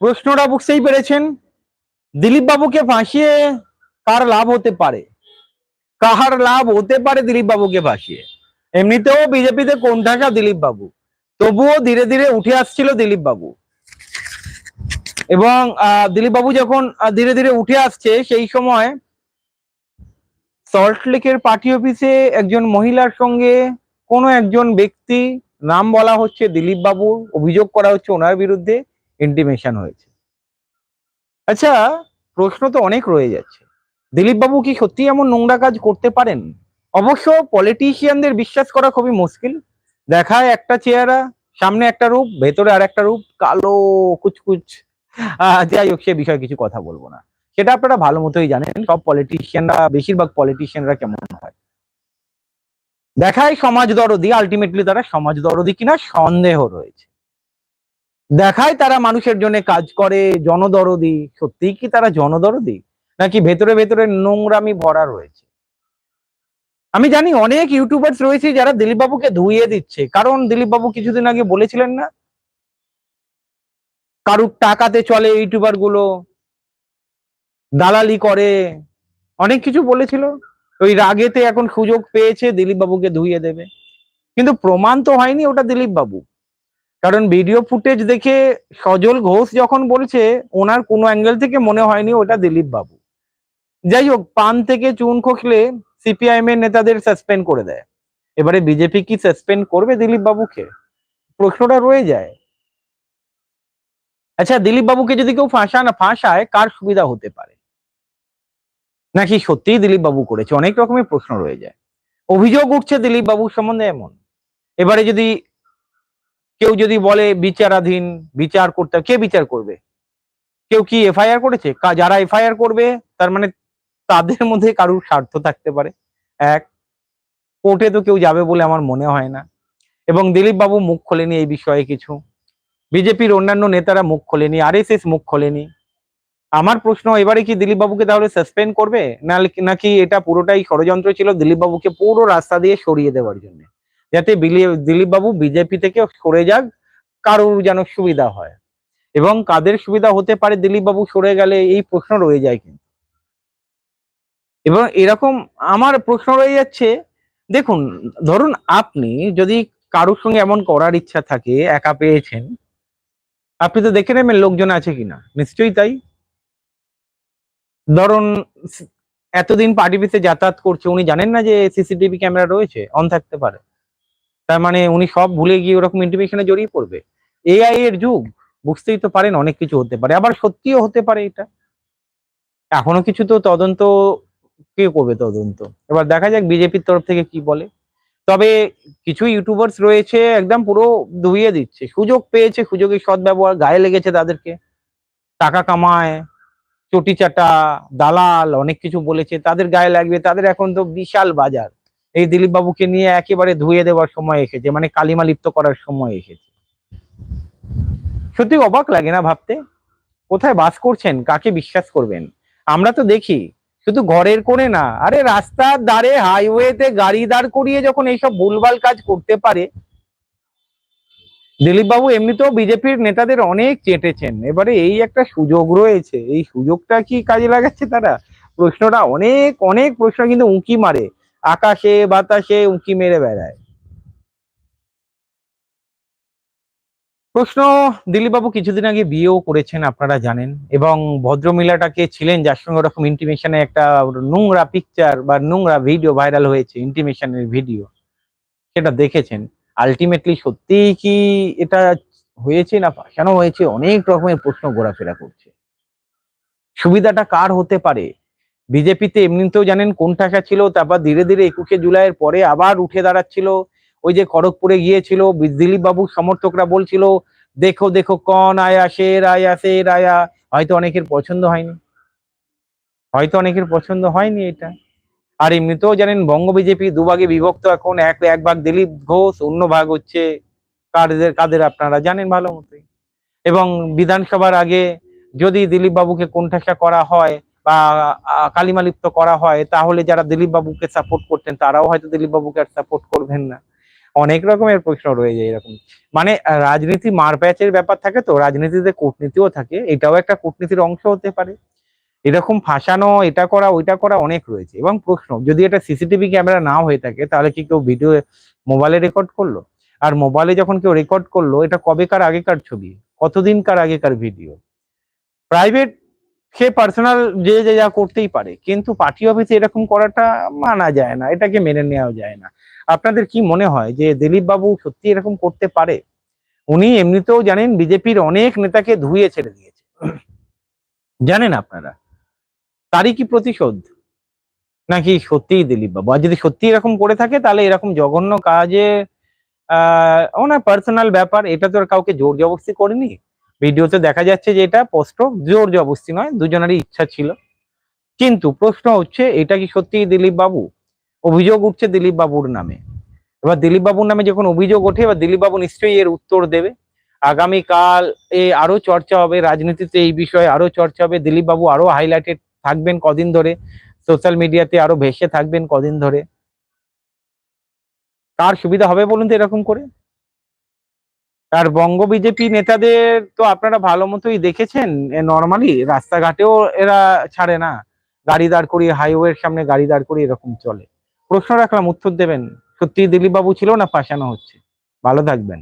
প্রশ্নটা বুঝতেই পেরেছেন। দিলীপ বাবুকে ফাঁসিয়ে কার লাভ হতে পারে? কাহার লাভ হতে পারে দিলীপ বাবুকে ফাঁসিয়ে? এমনিতেও বিজেপিতে কোন থাকা দিলীপ বাবু তবুও ধীরে ধীরে উঠে আসছিল দিলীপ বাবু এবং দিলীপ বাবু যখন ধীরে ধীরে উঠে আসছে, সেই সময় সল্টলেকের পার্টি অফিসে একজন মহিলার সঙ্গে কোনো একজন ব্যক্তি নাম বলা হচ্ছে দিলীপ বাবু অভিযোগ করা হচ্ছে ওনার বিরুদ্ধে। ইন্টিমেশন হয়েছে। আচ্ছা প্রশ্ন তো অনেক রয়ে যাচ্ছে। দিলীপ বাবু কি সত্যি এমন নোংরা কাজ করতে পারেন? অবশ্য পলিটিশিয়ানদের বিশ্বাস করা খুবই মুশকিল। দেখায় একটা চেহারা, সামনে একটা রূপ, ভেতরে আর একটা রূপ, কালো, কুচকুচ। যাই হোক, সে বিষয়ে কিছু কথা বলব না। সেটা আপনারা ভালো মতোই জানেন, সব পলিটিশিয়ানরা বেশিরভাগ পলিটিশিয়ানরা কেমন হয়। দেখায় সমাজ দরদি আলটিমেটলি তারা সমাজ দরদি কিনা সন্দেহ রয়েছে। দেখায় তারা মানুষের জন্য কাজ করে, জনদরদি। সত্যিই কি তারা জনদরদি? নাকি ভেতরে ভেতরে নোংরামি ভরা রয়েছে? আমি জানি অনেক ইউটিউবার্স রয়েছে যারা দিলীপ বাবুকে ধুইয়ে দিচ্ছে। কারণ দিলীপ বাবু কিছুদিন আগে বলেছিলেন না? কারুর টাকাতে চলে ইউটিউবারগুলো দালালি করে। অনেক কিছু বলেছিল। ওই রাগেতে এখন সুযোগ পেয়েছে দিলীপ বাবুকে ধুইয়ে দেবে। কিন্তু প্রমাণ তো হয়নি ওটা দিলীপ বাবু কারণ ভিডিও ফুটেজ দেখে সজল ঘোষ যখন বলছে, ওনার কোনো অ্যাঙ্গেল থেকে মনে হয়নি ওটা দিলীপ বাবু। যাই হোক, পান থেকে চুন খসলে সিপিআইএম এর নেতাদের সাসপেন্ড করে দেয়। এবারে বিজেপি কি সাসপেন্ড করবে দিলীপ বাবুকে? প্রশ্নটা রয়ে যায়। আচ্ছা দিলীপ বাবুকে যদি কেউ ফাঁসান ফাঁসায়, কার সুবিধা হতে পারে? নাকি সত্যিই দিলীপ বাবু করেছে? অনেক রকমের প্রশ্ন রয়ে যায়। অভিযোগ উঠছে দিলীপ বাবুর সম্বন্ধে এমন। এবারে যদি কেউ যদি বলে বিচারাধীন, বিচার করতে, কে বিচার করবে? কেউ কি এফআইআর করেছে? যারা এফআইআর করবে, তার মানে তাদের মধ্যে কারুর স্বার্থ থাকতে পারে। এক, কোর্টে তো কেউ যাবে বলে আমার মনে হয় না। এবং দিলীপ বাবু মুখ খোলেনি এই বিষয়ে কিছু। বিজেপির অন্যান্য নেতারা মুখ খোলেনি, আরএসএস মুখ খোলেনি। আমার প্রশ্ন, এবারে কি দিলীপ বাবুকে তাহলে সাসপেন্ড করবে? নাকি এটা পুরোটাই ষড়যন্ত্র ছিল দিলীপ বাবুকে পুরো রাস্তা দিয়ে সরিয়ে দেওয়ার জন্য? যাতে দিলীপ বাবু বিজেপি থেকে সরে যাক, কারোর যেন সুবিধা হয়। এবং কাদের সুবিধা হতে পারে দিলীপ বাবু সরে গেলে এই প্রশ্ন রয়ে যায় কিন্তু। এবং এরকম আমার প্রশ্ন রয়ে যাচ্ছে, দেখুন, ধরুন আপনি যদি কারোর সঙ্গে এমন করার ইচ্ছা থাকে, একা পেয়েছেন, আপনি তো দেখে নেবেন লোকজন আছে কিনা। নিশ্চয়ই তাই। ধরুন, এতদিন পার্টি পিসে যাতায়াত করছে, উনি জানেন না যে সিসিটিভি ক্যামেরা রয়েছে, অন থাকতে পারে। তার মানে উনি সব ভুলে গিয়ে ওরকম ইন্টিমেশনে জড়িয়ে পড়বে। এআই এর যুগ, বুঝতেই তো পারেন অনেক কিছু হতে পারে। আবার সত্যিও হতে পারে এটা। এখনও কিছু তো তদন্ত, কে করবে তদন্ত? এবার দেখা যাক বিজেপির তরফ থেকে কি বলে। তবে কিছু ইউটিউবার্স রয়েছে, একদম পুরো ধুইয়ে দিচ্ছে। সুযোগ পেয়েছে, সুযোগের সদ্ব্যবহার, গায়ে লেগেছে তাদেরকে। টাকা কামায়, চটি চাটা, দালাল, অনেক কিছু বলেছে। তাদের গায়ে লাগবে, তাদের এখন তো বিশাল বাজার। এই দিলীপ বাবুকে নিয়ে একেবারে ধুয়ে দেওয়ার সময় এসেছে মানে কালিমা লিপ্ত করার সময় এসেছে। সত্যি অবাক লাগে না ভাবতে? কোথায় বাস করছেন? কাকে বিশ্বাস করবেন? আমরা তো দেখি, শুধু ঘরের কোণে না, আরে রাস্তার ধারে হাইওয়েতে গাড়ি দাঁড় করিয়ে যখন এইসব ভুলভাল কাজ করতে পারে। দিলীপ বাবু এমনিতেও বিজেপির নেতাদের অনেক চেটেছেন, এবারে এই একটা সুযোগ রয়েছে। এই সুযোগটা কি কাজে লাগাচ্ছে তারা? প্রশ্নটা অনেক অনেক প্রশ্ন, কিন্তু উঁকি মারে। আকাশে, বাতাসে উঁকি মেরে বেড়ায়। প্রশ্ন দিলীপ বাবু কিছুদিন আগে বিয়েও করেছেন, আপনারা জানেন, এবং ভদ্রমিলাটাকে ছিলেন যার সঙ্গে ওরকম ইন্টিমেশনে একটা নোংরা পিকচার বা নোংরা ভিডিও ভাইরাল হয়েছে ইন্টিমেশনের ভিডিও সেটা দেখেছেন। আলটিমেটলি সত্যিই কি এটা হয়েছে না ফাঁসানো হয়েছে? অনেক রকমের প্রশ্ন ঘোরাফেরা করছে। সুবিধাটা কার হতে পারে? বিজেপিতে এমনিতেও জানেন কোন টাকা ছিল, তারপর ধীরে ধীরে একুশে জুলাইয়ের পরে আবার উঠে দাঁড়াচ্ছিল। ওই যে খড়গপুরে গিয়েছিল দিলীপ বাবুর সমর্থকরা বলছিল, দেখো দেখো, কন আয়া, শের আয়া শের আয়া। হয়তো অনেকের পছন্দ হয়নি। হয়তো অনেকের পছন্দ হয়নি এটা। আর এমনিতেও জানেন বঙ্গ বিজেপি দুভাগে বিভক্ত এখন, এক এক ভাগ দিলীপ ঘোষ, অন্য ভাগ হচ্ছে কাদের কাদের আপনারা জানেন ভালো মতোই। এবং বিধানসভার আগে যদি দিলীপ বাবুকে কোণঠাসা করা হয় বা কালিমালিপ্ত করা হয়, তাহলে যারা দিলীপ বাবুকে সাপোর্ট করতেন, তারাও হয়তো দিলীপ বাবুকে আর সাপোর্ট করবেন না। অনেক রকমের প্রশ্ন রয়ে যায় এরকম। মানে রাজনীতি মারপ্যাচের ব্যাপার থাকে তো, রাজনীতিতে কূটনীতিও থাকে, এটাও একটা কূটনীতির অংশ হতে পারে। এরকম ফাঁসানো, এটা করা, ওইটা করা অনেক রয়েছে। এবং প্রশ্ন, যদি এটা সিসিটিভি ক্যামেরা না হয়ে থাকে, তাহলে কি কেউ ভিডিও মোবাইলে রেকর্ড করল? আর মোবাইলে যখন কেউ রেকর্ড করল, এটা কবেকার আগেকার ছবি? কতদিনকার আগেকার ভিডিও প্রাইভেট সে পার্সোনাল যে যে যা করতেই পারে, কিন্তু পার্টি অফিসে এরকম করাটা মানা যায় না, এটাকে মেনে নেওয়া যায় না। আপনাদের কি মনে হয় যে দিলীপ বাবু সত্যি এরকম করতে পারে? উনি এমনিতেও জানেন বিজেপির অনেক নেতাকে ধুয়ে ছেড়ে দিয়েছে। জানেন আপনারা? তারই কি প্রতিশোধ? নাকি সত্যিই দিলীপ বাবু? আর যদি সত্যি এরকম করে থাকে, তাহলে এরকম জঘন্য কাজে, আহ ওনার পার্সোনাল ব্যাপার, এটা তো আর কাউকে জোর জবরদস্তি করেনি? ভিডিওতে দেখা যাচ্ছে যে এটা স্পষ্ট জোর জবস্তি নয়, দুজনেরই ইচ্ছা ছিল। কিন্তু প্রশ্ন হচ্ছে, এটা কি সত্যি দিলীপ বাবু? অভিযোগ উঠছে দিলীপ বাবুর নামে। এবার দিলীপ বাবুর নামে যখন অভিযোগ ওঠে, এবার দিলীপ বাবু নিশ্চয়ই এর উত্তর দেবে। আগামীকাল এ আরও চর্চা হবে, রাজনীতিতে এই বিষয়ে আরও চর্চা হবে। দিলীপ বাবু আরও হাইলাইটেড থাকবেন কদিন ধরে সোশ্যাল মিডিয়াতে আরও ভেসে থাকবেন কদিন ধরে। কার সুবিধা হবে বলুন তো এরকম করে? আর বঙ্গ বিজেপি নেতাদের তো আপনারা ভালো মতোই দেখেছেন নর্মালি রাস্তাঘাটেও এরা ছাড়ে না। গাড়ি দাঁড় করিয়ে হাইওয়ের সামনে গাড়ি দাঁড় করিয়ে এরকম চলে। প্রশ্ন রাখলাম, উত্তর দেবেন। সত্যি দিলীপ বাবু ছিল না, ফাঁসানো হচ্ছে। ভালো থাকবেন।